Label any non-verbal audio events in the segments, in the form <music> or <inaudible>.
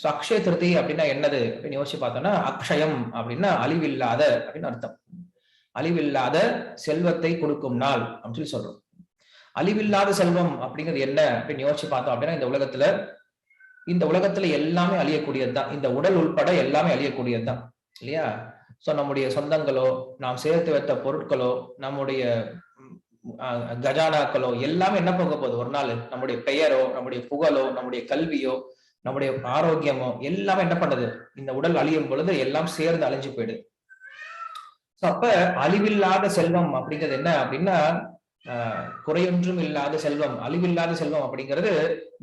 So Akshaya திருதி அப்படின்னா என்னது? அப்படின்னு யோசிச்சு பார்த்தோம்னா அக்ஷயம் அப்படின்னா அழிவில்லாத அப்படின்னு அர்த்தம். அழிவில்லாத செல்வத்தை கொடுக்கும் நாள் அப்படின்னு சொல்லி சொல்றோம். அழிவில்லாத செல்வம் அப்படிங்கிறது என்ன அப்படின்னு யோசிச்சு பார்த்தோம் அப்படின்னா இந்த உலகத்துல இந்த உலகத்துல எல்லாமே அழியக்கூடியது தான். இந்த உடல் உள்பட எல்லாமே அழியக்கூடியது தான். இல்லையா? சோ நம்முடைய சொந்தங்களோ நாம் சேர்த்து வைத்த பொருட்களோ நம்முடைய கஜானாக்களோ எல்லாமே என்ன போக போகுது? ஒரு நாள் நம்முடைய பெயரோ நம்முடைய புகழோ நம்முடைய கல்வியோ நம்முடைய ஆரோக்கியமோ எல்லாமே என்ன பண்ணுது? இந்த உடல் அழியும் பொழுது எல்லாம் சேர்ந்து அழிஞ்சு போயிடுது. அப்ப அழிவில்லாத செல்வம் அப்படிங்கிறது என்ன அப்படின்னா குறையொன்றும் இல்லாத செல்வம் அழிவில்லாத செல்வம் அப்படிங்கிறது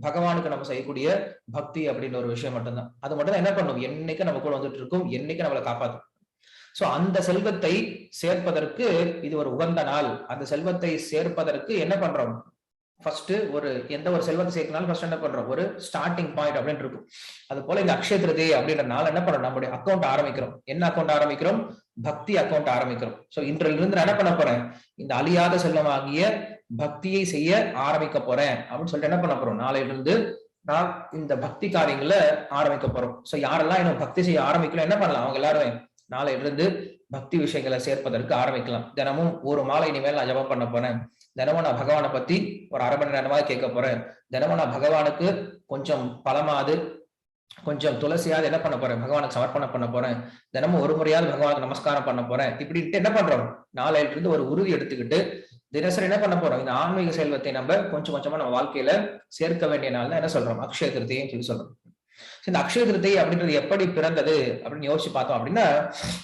பகவானுக்கு நம்ம செய்யக்கூடிய பக்தி அப்படின்ற ஒரு விஷயம் மட்டும்தான். அது மட்டும்தான் என்ன பண்ணும்? என்னைக்கு நம்ம கூட வந்துட்டு இருக்கும் என்னைக்கு நம்மளை காப்பாற்றும் சோ அந்த செல்வத்தை சேர்ப்பதற்கு இது ஒரு உகந்த நாள். அந்த செல்வத்தை சேர்ப்பதற்கு என்ன பண்றோம்? ஃபர்ஸ்ட் ஒரு எந்த ஒரு செல்வத்தை சேர்க்கனாலும் ஃபர்ஸ்ட் என்ன பண்றோம்? ஒரு ஸ்டார்டிங் பாயிண்ட் அப்படின்னு இருக்கும். அது போல இந்த அக்ஷய திருதி அப்படின்ற என்ன பண்றோம்? நம்முடைய அக்கௌண்ட் ஆரம்பிக்கிறோம். என்ன அக்கௌண்ட் ஆரம்பிக்கிறோம்? பக்தி அக்கௌண்ட் ஆரம்பிக்கிறோம். சோ இன்றிலிருந்து இருந்து என்ன பண்ண போறேன்? இந்த அழியாத செல்வமாகிய பக்தியை செய்ய ஆரம்பிக்க போறேன். அப்படின்னு சொல்லிட்டு என்ன பண்ண போறோம்? நாளையிலிருந்து நான் இந்த பக்தி காரியங்களை ஆரம்பிக்க போறோம். சோ யாரெல்லாம் இன்னும் பக்தி செய்ய ஆரம்பிக்கலாம் என்ன பண்ணலாம்? அவங்க எல்லாருமே நாளையிலிருந்து பக்தி விஷயங்களை சேர்ப்பதற்கு ஆரம்பிக்கலாம். தினமும் ஒரு மாலை இனிமேல் நான் ஜபம் பண்ண போறேன். தினமும் நான் பகவானை பத்தி ஒரு அரை மணி நேரமாக கேட்க போறேன். தினமும் நான் பகவானுக்கு கொஞ்சம் பலமாது கொஞ்சம் துளசியாவது என்ன பண்ண போறேன்? பகவானுக்கு சமர்ப்பணம் பண்ண போறேன். தினமும் ஒரு முறையாவது பகவானுக்கு நமஸ்காரம் பண்ண போறேன். இப்படின்ட்டு என்ன பண்றோம்? நாளையில இருந்து ஒரு உறுதி எடுத்துக்கிட்டு தினசரி என்ன பண்ண போறோம்? இந்த ஆன்மீக செல்வத்தை நம்ம கொஞ்சம் கொஞ்சமா நம்ம வாழ்க்கையில சேர்க்க வேண்டிய நாள் தான் என்ன சொல்றோம்? அக்ஷய திருத்தையும் சொல்லி சொல்றோம். இந்த அக்ஷய திருத்தை அப்படின்றது எப்படி பிறந்தது அப்படின்னு யோசிச்சு பார்த்தோம் அப்படின்னா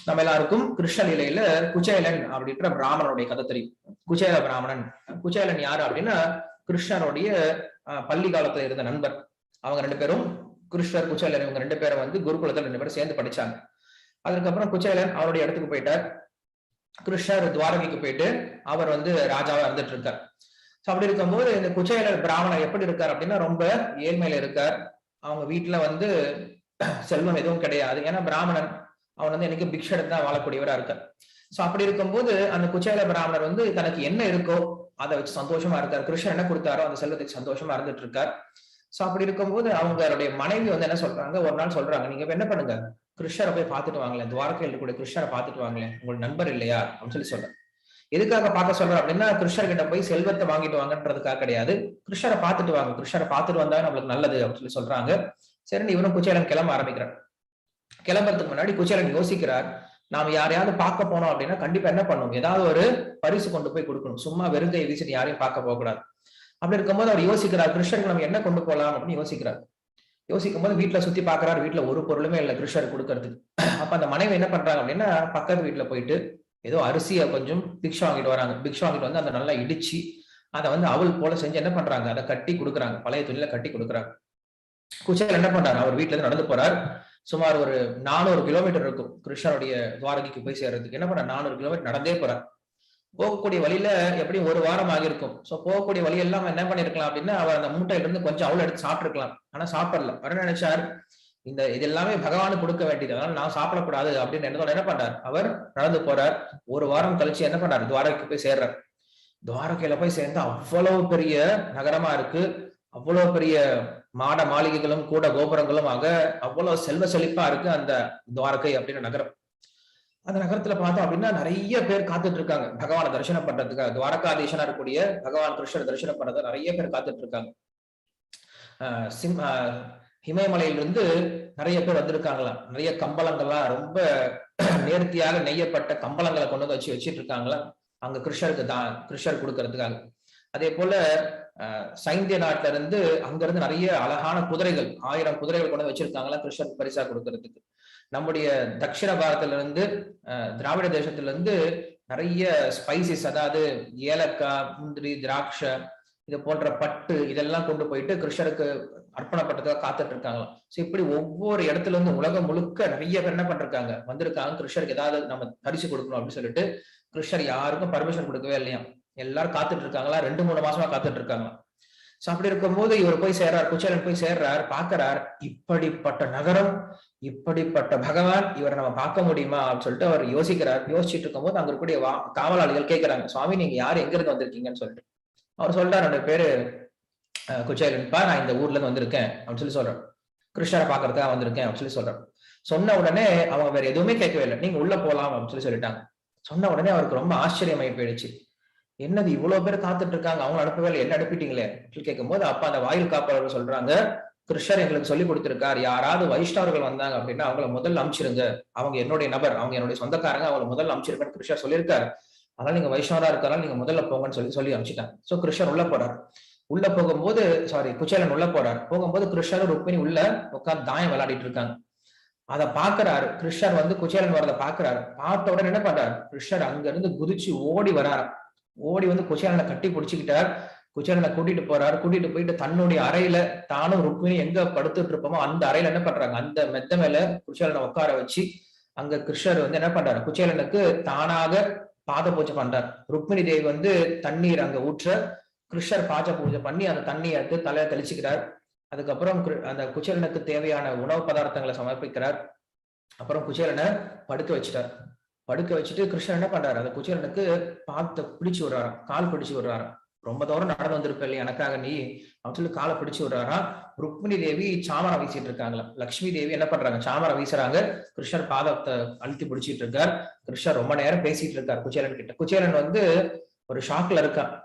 நம்ம எல்லாருக்கும் கிருஷ்ண நிலையில குச்சேலன் அப்படின்ற பிராமணனுடைய கதை தெரியும். குச்சேல பிராமணன். குச்சேலன் யாரு அப்படின்னா கிருஷ்ணனுடைய பள்ளி காலத்துல இருந்த நண்பர். அவங்க ரெண்டு பேரும் கிருஷ்ணர் குச்சேலன் இவங்க ரெண்டு பேரும் வந்து குருகுலத்தில் ரெண்டு பேரும் சேர்ந்து படிச்சாங்க. அதுக்கப்புறம் குச்சேலன் அவருடைய இடத்துக்கு போயிட்டார். கிருஷ்ணர் துவாரகைக்கு போயிட்டு அவர் வந்து ராஜாவா இருந்துட்டு இருக்கார். ஸோ அப்படி இருக்கும்போது இந்த குச்சேலர் பிராமணர் எப்படி இருக்கார் அப்படின்னா ரொம்ப ஏழ்மையில இருக்கார். அவங்க வீட்டுல வந்து செல்வம் எதுவும் கிடையாது. ஏன்னா பிராமணன் அவன் வந்து எனக்கு பிக்ஷ எடுத்து தான் வாழக்கூடியவரா இருக்கார். சோ அப்படி இருக்கும்போது அந்த குச்சேல பிராமணர் வந்து தனக்கு என்ன இருக்கோ அதை வச்சு சந்தோஷமா இருக்கார். கிருஷ்ணன் என்ன கொடுத்தாரோ அந்த செல்வத்துக்கு சந்தோஷமா இருந்துட்டு இருக்கார். சோ அப்படி இருக்கும்போது அவங்களுடைய மனைவி வந்து என்ன சொல்றாங்க? ஒரு நாள் சொல்றாங்க நீங்க என்ன பண்ணுங்க? கிருஷ்ணரை போய் பார்த்துட்டு வாங்களேன். துவாரகையில் இருக்கக்கூடிய கிருஷ்ணரை பார்த்துட்டு வாங்களேன். உங்களுக்கு நண்பர் இல்லையா? அப்படின்னு சொல்லி சொல்றேன் எதுக்காக பார்க்க சொல்றேன் அப்படின்னா கிருஷ்ணர்கிட்ட போய் செல்வத்தை வாங்கிட்டு வாங்கன்றதுக்காக கிடையாது. கிருஷ்ணரை பார்த்துட்டு வாங்க. கிருஷ்ணரை பார்த்துட்டு வந்தா நம்மளுக்கு நல்லது அப்படின்னு சொல்லி சொல்றாங்க. சரி இவனும் குச்சேலன் கிளம்ப ஆரம்பிக்கிறான். கிளம்புறதுக்கு முன்னாடி குச்சேலன் யோசிக்கிறார் நாம யாரையாவது பார்க்க போனோம் அப்படின்னா கண்டிப்பா என்ன பண்ணும்? ஏதாவது ஒரு பரிசு கொண்டு போய் கொடுக்கணும். சும்மா வெறுங்கையை வீசிட்டு யாரையும் பார்க்க போக கூடாது அப்படி இருக்கும்போது அவர் யோசிக்கிறார் கிருஷ்ணருக்கு நம்ம என்ன கொண்டு போகலாம் அப்படின்னு யோசிக்கிறார். யோசிக்கும் போது வீட்டுல சுத்தி பாக்குறாரு வீட்டுல ஒரு பொருளுமே இல்லை கிருஷ்ணர் கொடுக்கறதுக்கு. அப்ப அந்த மனைவி என்ன பண்றாங்க அப்படின்னா பக்கத்து வீட்டுல போயிட்டு ஏதோ அரிசியை கொஞ்சம் பிக்ஷா வாங்கிட்டு வராங்க. பிக்ஷா வாங்கிட்டு வந்து அதை நல்லா இடிச்சு அதை வந்து அவள் போல செஞ்சு என்ன பண்றாங்க? அதை கட்டி கொடுக்குறாங்க. பழைய துணியில கட்டி கொடுக்குறாங்க. குச்சல் என்ன பண்றாரு? அவர் வீட்டுல இருந்து நடந்து போறார். சுமார் ஒரு நானூறு கிலோமீட்டர் இருக்கும். கிருஷ்ணருடைய துவாரகைக்கு போய் சேர்றதுக்கு. என்ன பண்ற நானூறு கிலோமீட்டர் நடந்தே போறார். போகக்கூடிய வழியில எப்படியும் ஒரு வாரம் ஆகிருக்கும் சோ போகக்கூடிய வழி எல்லாம் என்ன பண்ணிருக்கலாம் அப்படின்னா அவர் அந்த மூட்டையில இருந்து கொஞ்சம் அவள் எடுத்து சாப்பிட்டுருக்கலாம். ஆனா சாப்பிடல. வர நினைச்சார். இந்த இது எல்லாமே பகவானுக்கு கொடுக்க வேண்டியது அதனால நான் சாப்பிடக்கூடாது அப்படின்னு என்ன என்ன பண்றார் அவர் நடந்து போறார். ஒரு வாரம் கழிச்சு என்ன பண்றாரு துவாரகைக்கு போய் சேர்றார். துவாரகையில போய் சேர்ந்து அவ்வளவு பெரிய நகரமா இருக்கு. அவ்வளவு பெரிய மாட மாளிகைகளும் கூட கோபுரங்களும் ஆக அவ்வளவு செல்வ செழிப்பா இருக்கு அந்த துவாரகை அப்படின்னு நகரம். அந்த நகரத்துல பார்த்தோம் அப்படின்னா நிறைய பேர் காத்துட்டு இருக்காங்க. பகவானை தரிசனம் பண்றதுக்காக துவாரகாதீசனா இருக்கக்கூடிய பகவான் கிருஷ்ணர் தரிசனம் பண்றது நிறைய பேர் காத்துட்டு இருக்காங்க. ஆஹ் சிம் இமயமலையிலிருந்து நிறைய பேர் வந்திருக்காங்களாம். நிறைய கம்பளங்கள்லாம் ரொம்ப <clears throat> நேர்த்தியாக நெய்யப்பட்ட கம்பளங்களை கொண்டு வந்து வச்சு வச்சிட்டு இருக்காங்களா அங்க கிருஷ்ணருக்கு தான் கிருஷ்ணர் கொடுக்கறதுக்காக. அதே போல சைந்திய நாட்டுல இருந்து அங்க இருந்து நிறைய அழகான குதிரைகள் ஆயிரம் குதிரைகள் கொண்டு வச்சிருக்காங்களா கிருஷ்ணருக்கு பரிசா கொடுக்கறதுக்கு. நம்முடைய தட்சிண பாரதத்துல இருந்து திராவிட தேசத்துல இருந்து நிறைய ஸ்பைசஸ் அதாவது ஏலக்காய் முந்திரி திராட்சை இது போன்ற பட்டு இதெல்லாம் கொண்டு போயிட்டு கிருஷ்ணருக்கு அர்ப்பணப்பட்டதாக காத்துட்டு இருக்காங்களாம் ஸோ இப்படி ஒவ்வொரு இடத்துல இருந்து உலகம் முழுக்க நிறைய பேர் என்ன பண்றாங்க வந்திருக்காங்க. கிருஷ்ணருக்கு ஏதாவது நம்ம பரிசு கொடுக்கணும் அப்படின்னு சொல்லிட்டு கிருஷ்ணர் யாருக்கும் பர்மிஷன் கொடுக்கவே இல்லையா? எல்லாரும் காத்துட்டு இருக்காங்களா ரெண்டு மூணு மாசமா காத்துட்டு இருக்காங்களா சோ அப்படி இருக்கும்போது இவர் போய் சேர்றார் குச்சேலன் போய் சேர்றார் பாக்குறார் இப்படிப்பட்ட நகரம் இப்படிப்பட்ட பகவான் இவரை நம்ம பார்க்க முடியுமா அப்படின்னு சொல்லிட்டு அவர் யோசிக்கிறார். யோசிச்சுட்டு இருக்கும்போது அங்க இருக்கக்கூடிய காவலாளிகள் கேட்கிறாங்க சுவாமி நீங்க யார்? எங்க இருந்து வந்திருக்கீங்கன்னு சொல்லிட்டு. அவர் சொல்றாரு என்னோட பேரு குச்சேலன்பா நான் இந்த ஊர்ல இருந்து வந்திருக்கேன் அப்படின்னு சொல்லி சொல்றேன். கிருஷ்ணரை பாக்குறதுக்காக வந்திருக்கேன் அப்படின்னு சொல்லி சொல்றேன். சொன்ன உடனே அவங்க வேற எதுவுமே கேட்கவே இல்லை. நீங்க உள்ள போலாம் அப்படின்னு சொல்லி சொல்லிட்டாங்க. சொன்ன உடனே அவருக்கு ரொம்ப ஆச்சரியமாயி போயிடுச்சு. என்னது இவ்வளவு பேர் காத்துட்டு இருக்காங்க? அவங்க அனுப்பவே இல்லை. என்ன அனுப்பிட்டீங்களே? அப்படின்னு கேட்கும்போது அப்ப அந்த வாயில் காப்பாளர்கள் சொல்றாங்க கிருஷ்ணர் எங்களுக்கு சொல்லி கொடுத்திருக்கார். யாராவது வைஷ்ணவர்கள் வந்தாங்க அப்படின்னா அவங்கள முதல்ல அமிச்சிருங்க அவங்க என்னுடைய நபர். அவங்க என்னுடைய சொந்தக்காரங்க. அவங்களை முதல்ல அமிச்சிருக்கேன்னு கிருஷ்ணர் சொல்லியிருக்காரு. அதனால நீங்க வைஷ்ணவரா இருக்கிறனால நீங்க முதல்ல போங்கன்னு சொல்லி சொல்லி அமிச்சிட்டாங்க சோ கிருஷ்ணர் உள்ள போறாரு. உள்ள போகும்போது சாரி குச்சேலன் உள்ள போறார். போகும்போது கிருஷ்ணர் ருக்மிணி உள்ள உட்காந்து தாயம் விளையாடிட்டு இருக்காங்க. அதை பாக்குறாரு கிருஷ்ணர் வந்து குச்சேலன் வரத பாக்குறாரு பார்த்த உடனே என்ன பண்றாரு? கிருஷ்ணர் அங்க இருந்து குதிச்சு ஓடி வராரு ஓடி வந்து குச்சேலனை கட்டி பிடிச்சுக்கிட்டார். குச்சேலனை கூட்டிட்டு போறாரு. கூட்டிட்டு போயிட்டு தன்னுடைய அறையில தானும் ருக்மிணி எங்க படுத்துட்டு இருப்போமோ அந்த அறையில என்ன பண்றாங்க? அந்த மெத்த மேல குச்சேலனை உட்கார வச்சு அங்க கிருஷ்ணர் வந்து என்ன பண்றாரு? குச்சேலனுக்கு தானாக பாத பூஜை பண்றார். ருக்மிணி தேவி வந்து தண்ணீர் அங்க ஊற்ற கிருஷ்ணர் பாஜ பூஜை பண்ணி அந்த தண்ணியை எடுத்து தலையை தெளிச்சுக்கிறார். அதுக்கப்புறம் அந்த குச்சேலனுக்கு தேவையான உணவு பதார்த்தங்களை சமர்ப்பிக்கிறார். அப்புறம் குச்சேலனை படுக்க வச்சுட்டார். படுக்க வச்சுட்டு கிருஷ்ணன் என்ன பண்றாரு? அந்த குச்சேலனுக்கு பார்த்து பிடிச்சு விடுறாராம். கால் பிடிச்சு விடுறாராம். ரொம்ப தூரம் நடந்து வந்திருப்ப இல்லையா? எனக்காக நீ அப்படின்னு சொல்லி காலை பிடிச்சு விடுறாரா ருக்மிணி தேவி சாமரம் வீசிட்டு இருக்காங்களா லக்ஷ்மி தேவி என்ன பண்றாங்க? சாமரம் வீசுறாங்க. கிருஷ்ணர் பாதத்தை அழுத்தி பிடிச்சிட்டு இருக்கார். கிருஷ்ணர் ரொம்ப நேரம் பேசிட்டு இருக்கார் குச்சேலன் கிட்ட. குச்சேலன் வந்து ஒரு ஷாக்ல இருக்கா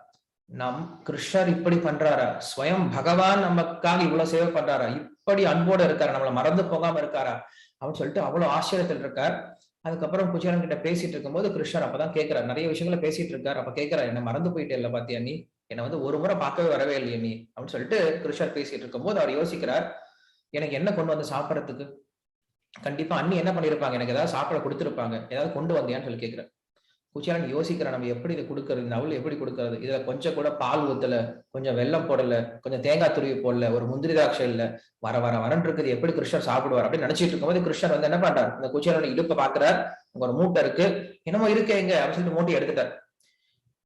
நம் கிருஷ்ணர் இப்படி பண்றாரா? ஸ்வயம் பகவான் நமக்காக இவ்வளவு சேவை பண்றாரா? இப்படி அன்போடு இருக்காரு? நம்மளை மறந்து போகாம இருக்காரா? அப்படின்னு சொல்லிட்டு அவ்வளவு ஆச்சரியத்தில் இருக்கார். அதுக்கப்புறம் குச்சேலன் கிட்ட பேசிட்டு இருக்கும்போது கிருஷ்ணர் அப்பதான் கேட்கிறார். நிறைய விஷயங்களை பேசிட்டு இருக்காரு. அப்ப கேட்கிறார் என்ன மறந்து போயிட்டே இல்ல பாத்தியா நீ? என்னை வந்து ஒரு முறை பார்க்கவே வரவே இல்லையே நீ? அப்படின்னு சொல்லிட்டு கிருஷ்ணர் பேசிட்டு இருக்கும்போது அவர் யோசிக்கிறார் எனக்கு என்ன கொண்டு வந்து சாப்பிட்றதுக்கு? கண்டிப்பா அண்ணி என்ன பண்ணிருப்பாங்க? எனக்கு ஏதாவது சாப்பிட கொடுத்துருப்பாங்க. ஏதாவது கொண்டு வந்தியான்னு சொல்லி கேட்கிறார். குச்சியாலன் யோசிக்கிறேன் நம்ம எப்படி இதை கொடுக்கறது? இந்த அவள் எப்படி கொடுக்கறது? இதுல கொஞ்சம் கூட பால் ஊத்தல கொஞ்சம் வெள்ளம் போடல கொஞ்சம் தேங்காய் துருவி போடல ஒரு முந்திரி திராட்சை இல்ல வர வர வரன் இருக்குது எப்படி கிருஷ்ணர் சாப்பிடுவார் அப்படின்னு நினைச்சிட்டு இருக்கும்போது கிருஷ்ணர் வந்து என்ன பண்றாரு? இந்த குச்சியாலன் இடுப்ப பாக்குறார் ஒரு மூட்டை இருக்கு. என்னமோ இருக்கேங்க அப்படின்னு சொல்லிட்டு மூட்டை எடுத்துட்டார்.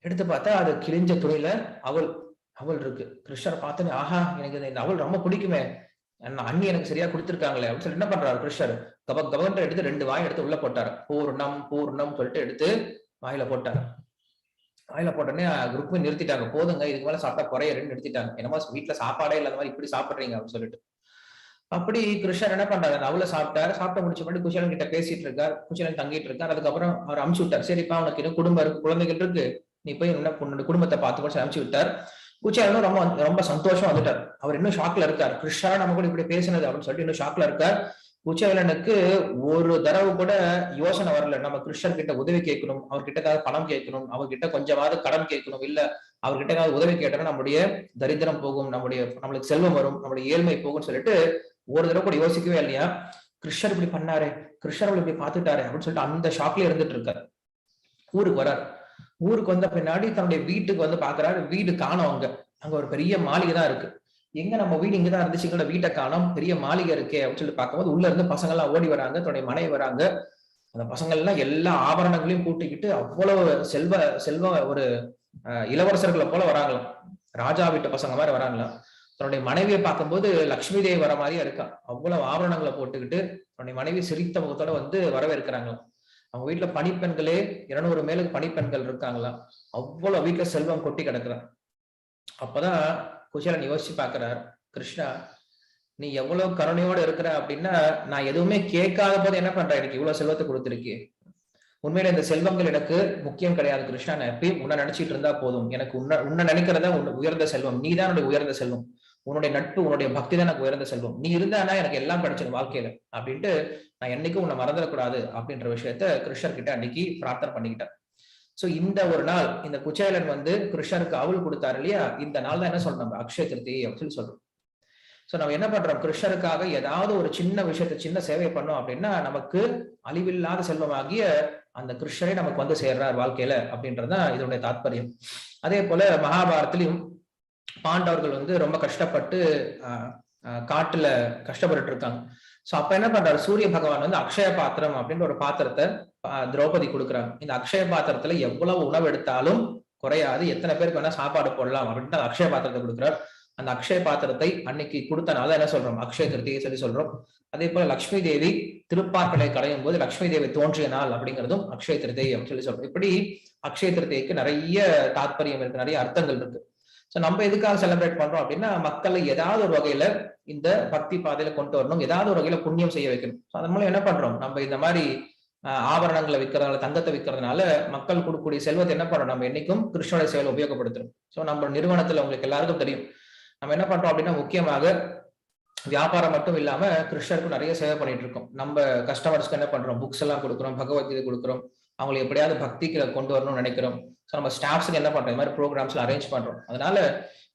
எடுத்து பார்த்தா அது கிழிஞ்ச துணியில அவள் அவள் இருக்கு. கிருஷ்ணர் பார்த்தோன்னே ஆஹா எனக்கு இந்த அவள் ரொம்ப பிடிக்குமே. அண்ணி எனக்கு சரியா கொடுத்துருக்காங்களே. அப்படின்னு சொல்லி என்ன பண்றாரு கிருஷ்ணர்? கப கபகன்ற எடுத்து ரெண்டு வாய் எடுத்து உள்ள போட்டார். பூர்ணம் பூர்ணம் சொல்லிட்டு எடுத்து வாயில போட்டார் வாயில போட்டோடனே குரூப்பை நிறுத்திட்டாங்க. போதுங்க இதுக்கு மேல சாப்பிட்டா குறையறன்னு நிறுத்திட்டாங்க. என்னமோ வீட்டுல சாப்பாடே இல்லாத மாதிரி இப்படி சாப்பிடுறீங்க அப்படின்னு சொல்லிட்டு. அப்படி கிருஷ்ணர் என்ன பண்றாரு? அவளை சாப்பிட்டாரு. சாப்பிட்ட முடிச்ச பண்ணி குஷாலன் கிட்ட பேசிட்டு இருக்கார். குஷாலன் தங்கிட்டு இருக்காரு. அதுக்கப்புறம் அவர் அமுச்சு விட்டார். சரிப்பா உனக்கு இன்னும் குடும்பம் இருக்கு. குழந்தைகள் இருக்கு. நீ போய் உன்னோட குடும்பத்தை பார்த்து கூட அமுச்சு விட்டார். குச்சாரனும் ரொம்ப ரொம்ப சந்தோஷம் வந்துட்டார். அவர் இன்னும் ஷாக்ல இருக்கார். கிருஷ்ணா நம்ம கூட இப்படி பேசினது அப்படின்னு சொல்லிட்டு இன்னும் ஷாக்ல இருக்கார். உச்சவேலனுக்கு ஒரு தடவை கூட யோசனை வரல. நம்ம கிருஷ்ணர் கிட்ட உதவி கேட்கணும் அவர்கிட்ட பணம் கேட்கணும் அவர்கிட்ட கொஞ்சமாவது கடன் கேட்கணும் இல்ல அவர்கிட்ட ஏதாவது உதவி கேட்டோம்னா நம்முடைய தரித்திரம் போகும் நம்முடைய நம்மளுக்கு செல்வம் வரும் நம்முடைய ஏழ்மை போகும்னு சொல்லிட்டு ஒரு தடவை கூட யோசிக்கவே இல்லையா? கிருஷ்ணர் இப்படி பண்ணாரு கிருஷ்ணர் இப்படி பாத்துட்டாரு அப்படின்னு சொல்லிட்டு அந்த ஷாக்ல இருந்துட்டு இருக்காரு. ஊருக்கு வராரு. ஊருக்கு வந்த பின்னாடி தன்னுடைய வீட்டுக்கு வந்து பாக்குறாரு வீடு காணும் அங்க. அங்க ஒரு பெரிய மாளிகை தான் இருக்கு. எங்க நம்ம வீடு இங்கதான் இருந்துச்சு எங்களோட வீட்டை காணும். பெரிய மாளிகை இருக்கே அப்படின்னு சொல்லி பார்க்கும்போது உள்ள இருந்து பசங்க எல்லாம் ஓடி வராங்க தன்னுடைய மனைவி வராங்க. அந்த பசங்க எல்லாம் எல்லா ஆபரணங்களையும் கூட்டிக்கிட்டு அவ்வளவு செல்வ செல்வ ஒரு இளவரசர்களை போல வராங்களாம். ராஜா வீட்டு பசங்க மாதிரி வராங்களாம். தன்னுடைய மனைவியை பார்க்கும்போது லக்ஷ்மி தேவி வர மாதிரியா இருக்கா? அவ்வளவு ஆபரணங்களை போட்டுக்கிட்டு தன்னுடைய மனைவி சிரித்த முகத்தோட வந்து வரவேற்கிறாங்களாம். அவங்க வீட்டுல பணிப்பெண்களே இருநூறு மேலுக்கு பணிப்பெண்கள் இருக்காங்களாம். அவ்வளவு வீட்டுல செல்வம் கொட்டி கிடக்குறான் அப்பதான் குஷலன் யோசிச்சு பாக்குறார் கிருஷ்ணா நீ எவ்வளவு கருணையோட இருக்கிற அப்படின்னா நான் எதுவுமே கேட்காத போது என்ன பண்ற? எனக்கு இவ்வளவு செல்வத்தை கொடுத்துருக்கே. உண்மையில இந்த செல்வங்கள் எனக்கு முக்கியம் கிடையாது கிருஷ்ணா. நான் எப்பயும் உன்னை நினைச்சிட்டு இருந்தா போதும். எனக்கு உன்ன உன்னை நினைக்கிறதா உயர்ந்த செல்வம். நீ தான் என்னுடைய உயர்ந்த செல்வம். உன்னுடைய நட்பு உன்னுடைய பக்தி தான் எனக்கு உயர்ந்த செல்வம். நீ இருந்தானா எனக்கு எல்லாம் கிடைச்சிடும் வாழ்க்கையில. அப்படின்ட்டு நான் என்னைக்கும் உன்னை மறந்துடக்கூடாது அப்படின்ற விஷயத்த கிருஷ்ணர் கிட்ட அன்னைக்கு பிரார்த்தனை பண்ணிக்கிட்டேன் சோ இந்த ஒரு நாள் இந்த குச்சேலன் வந்து கிருஷ்ணருக்கு அவள் கொடுத்தாரு இல்லையா? இந்த நாள் தான் என்ன சொல்றோம் நம்ம? அக்ஷய திருத்தி அப்படின்னு சொல்லி சொல்றோம். சோ நம்ம என்ன பண்றோம்? கிருஷ்ணருக்காக ஏதாவது ஒரு சின்ன விஷயத்த சின்ன சேவை பண்ணோம் அப்படின்னா நமக்கு அழிவில்லாத செல்வமாகிய அந்த கிருஷ்ணரை நமக்கு வந்து சேர்றார் வாழ்க்கையில அப்படின்றதுதான் இதனுடைய தாத்பரியம். அதே போல மகாபாரத்திலையும் பாண்டவர்கள் வந்து ரொம்ப கஷ்டப்பட்டு காட்டுல கஷ்டப்பட்டு இருக்காங்க. சோ அப்ப என்ன பண்றாரு? சூரிய பகவான் வந்து அக்ஷய பாத்திரம் அப்படின்ற ஒரு பாத்திரத்தை திரௌபதி கொடுக்குறாங்க இந்த அக்ஷய பாத்திரத்துல எவ்வளவு உணவு எடுத்தாலும் குறையாது. எத்தனை பேருக்கு வேணா சாப்பாடு போடலாம் அப்படின்ட்டு அக்ஷய பாத்திரத்தை கொடுக்குறாரு. அந்த அக்ஷய பாத்திரத்தை அன்னைக்கு கொடுத்தனால என்ன சொல்றோம்? அக்ஷய திருத்தியை சொல்லி சொல்றோம். அதே போல லக்ஷ்மி தேவி திருப்பார்களை கடையும் போது லக்ஷ்மி தேவி தோன்றிய நாள் அப்படிங்கிறதும் அக்ஷய திருத்தை அப்படின்னு சொல்லி சொல்றோம். இப்படி அக்ஷய திருத்தைக்கு நிறைய தாத்பரியம் இருக்கு நிறைய அர்த்தங்கள் இருக்கு. ஸோ நம்ம எதுக்காக செலிப்ரேட் பண்றோம் அப்படின்னா மக்களை ஏதாவது ஒரு வகையில இந்த பக்தி பாதையில கொண்டு வரணும் ஏதாவது ஒரு வகையில புண்ணியம் செய்ய வைக்கணும். ஸோ அதன் மூலம் என்ன பண்றோம்? நம்ம இந்த மாதிரி ஆபரணங்களை விற்கிறதுனால தங்கத்தை விற்கிறதுனால மக்கள் கொடுக்கக்கூடிய செல்வத்தை என்ன பண்றோம்? நம்ம என்னைக்கும் கிருஷ்ணனுடைய செயலை உபயோகப்படுத்துறோம். ஸோ நம்ம நிறுவனத்துல உங்களுக்கு எல்லாருக்கும் தெரியும். நம்ம என்ன பண்றோம் அப்படின்னா முக்கியமாக வியாபாரம் மட்டும் இல்லாம கிருஷ்ணருக்கு நிறைய சேவை பண்ணிட்டு இருக்கோம். நம்ம கஸ்டமர்ஸ்க்கு என்ன பண்றோம்? புக்ஸ் எல்லாம் கொடுக்குறோம் பகவத்கீதை கொடுக்குறோம். அவங்களை எப்படியாவது பக்திக்கு கொண்டு வரணும்னு நினைக்கிறோம். ஸோ நம்ம ஸ்டாஃப்ஸுக்கு என்ன பண்றோம்? இந்த மாதிரி ப்ரோக்ராம்ஸ்ல அரேஞ்ச் பண்றோம். அதனால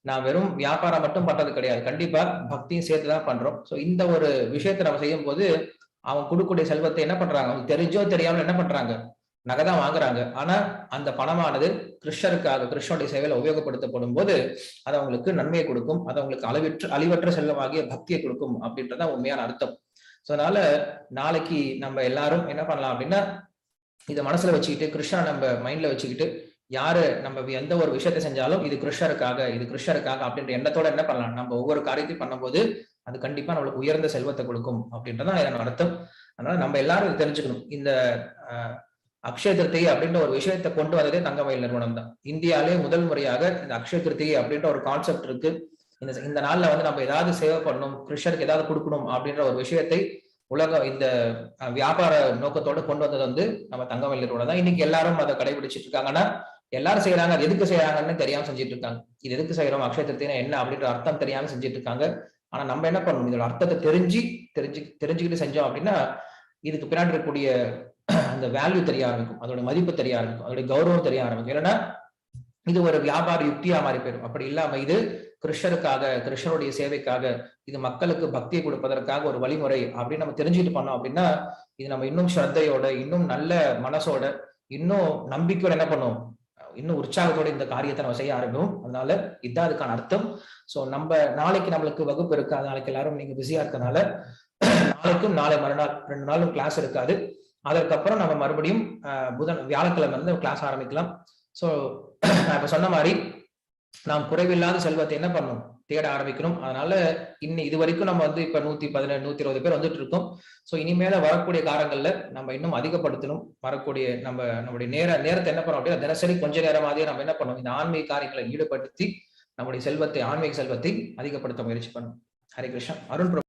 நான் வெறும் வியாபாரம் மட்டும் பண்றது கிடையாது. கண்டிப்பா பக்தியும் சேர்த்து தான் பண்றோம். ஸோ இந்த ஒரு விஷயத்தை நம்ம செய்யும் போது அவங்க கொடுக்கக்கூடிய செல்வத்தை என்ன பண்றாங்க? அவங்க தெரிஞ்சோ தெரியாமல் என்ன பண்றாங்க? நகை தான் வாங்குறாங்க. ஆனா அந்த பணமானது கிருஷ்ணருக்காக கிருஷ்ணனுடைய சேவையில உபயோகப்படுத்தப்படும் போது அது அவங்களுக்கு நன்மையை கொடுக்கும். அது அவங்களுக்கு அளவிற்று அழிவற்ற செல்வமாகிய பக்தியை கொடுக்கும் அப்படின்றதான் உண்மையான அர்த்தம். ஸோ அதனால நாளைக்கு நம்ம எல்லாரும் என்ன பண்ணலாம் அப்படின்னா இதை மனசுல வச்சுக்கிட்டு கிருஷ்ணனை நம்ம மைண்ட்ல வச்சுக்கிட்டு யாரு நம்ம எந்த ஒரு விஷயத்தை செஞ்சாலும் இது கிருஷ்ணருக்காக இது கிருஷ்ணருக்காக அப்படின்ற எண்ணத்தோட என்ன பண்ணலாம்? நம்ம ஒவ்வொரு காரியத்தையும் பண்ணும்போது அது கண்டிப்பா நம்மளுக்கு உயர்ந்த செல்வத்தை கொடுக்கும் அப்படின்றதான் இதன் அர்த்தம். அதனால நம்ம எல்லாரும் தெரிஞ்சுக்கணும். இந்த அக்ஷய திருத்திகை அப்படின்ற ஒரு விஷயத்தை கொண்டு வந்ததே தங்கமயில் நிறுவனம் தான். இந்தியாலே முதல் முறையாக இந்த அக்ஷய திருத்திகை அப்படின்ற ஒரு கான்செப்ட் இருக்கு. இந்த இந்த நாள்ல வந்து நம்ம ஏதாவது சேவை பண்ணணும் கிருஷ்ணருக்கு ஏதாவது கொடுக்கணும் அப்படின்ற ஒரு விஷயத்தை உலக இந்த வியாபார நோக்கத்தோட கொண்டு வந்தது வந்து நம்ம தங்கமயில் நிறுவனம் தான். இன்னைக்கு எல்லாரும் அதை கடைபிடிச்சிட்டு இருக்காங்கன்னா எல்லாரும் செய்யறாங்க அது எதுக்கு செய்யறாங்கன்னு தெரியாம செஞ்சுட்டு இருக்காங்க. இது எதுக்கு செய்யறோம் அக்ஷய திருத்தினா என்ன அப்படின்ற அர்த்தம் தெரியாம செஞ்சுட்டு இருக்காங்க. ஆனா நம்ம என்ன பண்ணணும்? இதோட அர்த்தத்தை தெரிஞ்சு தெரிஞ்சு தெரிஞ்சுக்கிட்டு செஞ்சோம் அப்படின்னா இதுக்கு பின்னாடி இருக்கக்கூடிய <clears throat> அந்த வேல்யூ தெரிய ஆரம்பிக்கும். அதோட மதிப்பு தெரிய ஆரம்பிக்கும். அதோட கௌரவம் தெரிய ஆரம்பிக்கும். இல்லைன்னா இது ஒரு வியாபார யுக்தியா மாறி போயிடும். அப்படி இல்லாம இது கிருஷ்ணருக்காக கிருஷ்ணருடைய சேவைக்காக இது மக்களுக்கு பக்தியை கொடுப்பதற்காக ஒரு வழிமுறை அப்படின்னு நம்ம தெரிஞ்சுட்டு பண்ணோம் அப்படின்னா இது நம்ம இன்னும் ஸ்ரத்தையோட இன்னும் நல்ல மனசோட இன்னும் நம்பிக்கையோட என்ன பண்ணுவோம்? இன்னும் உற்சாகத்தோட இந்த காரியத்தை நம்ம செய்ய ஆரம்பிக்கும் அதனால இதுதான் அதுக்கான அர்த்தம். சோ நம்ம நாளைக்கு நம்மளுக்கு வகுப்பு இருக்கு. நாளைக்கு எல்லாரும் நீங்க பிஸியா இருக்கனால நாளைக்கும் நாளை மறுநாள் ரெண்டு நாளும் கிளாஸ் இருக்காது. அதற்கப்புறம் நம்ம மறுபடியும் புதன் வியாழக்கிழமை இருந்து கிளாஸ் ஆரம்பிக்கலாம். சோ நான் இப்ப சொன்ன மாதிரி நாம் குறைவில்லாத செல்வத்தை என்ன பண்ணணும் தேட ஆரம்பிக்கணும். அதனால இன்னும் இது வரைக்கும் நம்ம வந்து இப்ப நூத்தி பதினேழு நூத்தி இருபது பேர் வந்துட்டு இருக்கோம். சோ இனிமேல வரக்கூடிய காலங்கள்ல நம்ம இன்னும் அதிகப்படுத்தணும். வரக்கூடிய நம்ம நம்முடைய நேர நேரத்தை என்ன பண்ணோம் அப்படின்னா தினசரி கொஞ்ச நேரமாதியே நம்ம என்ன பண்ணணும்? இந்த ஆன்மீக காரியங்களை ஈடுபடுத்தி நம்முடைய செல்வத்தை ஆன்மீக செல்வத்தை அதிகப்படுத்த முயற்சி பண்ணும் ஹரே கிருஷ்ணன் அருண் பிரபு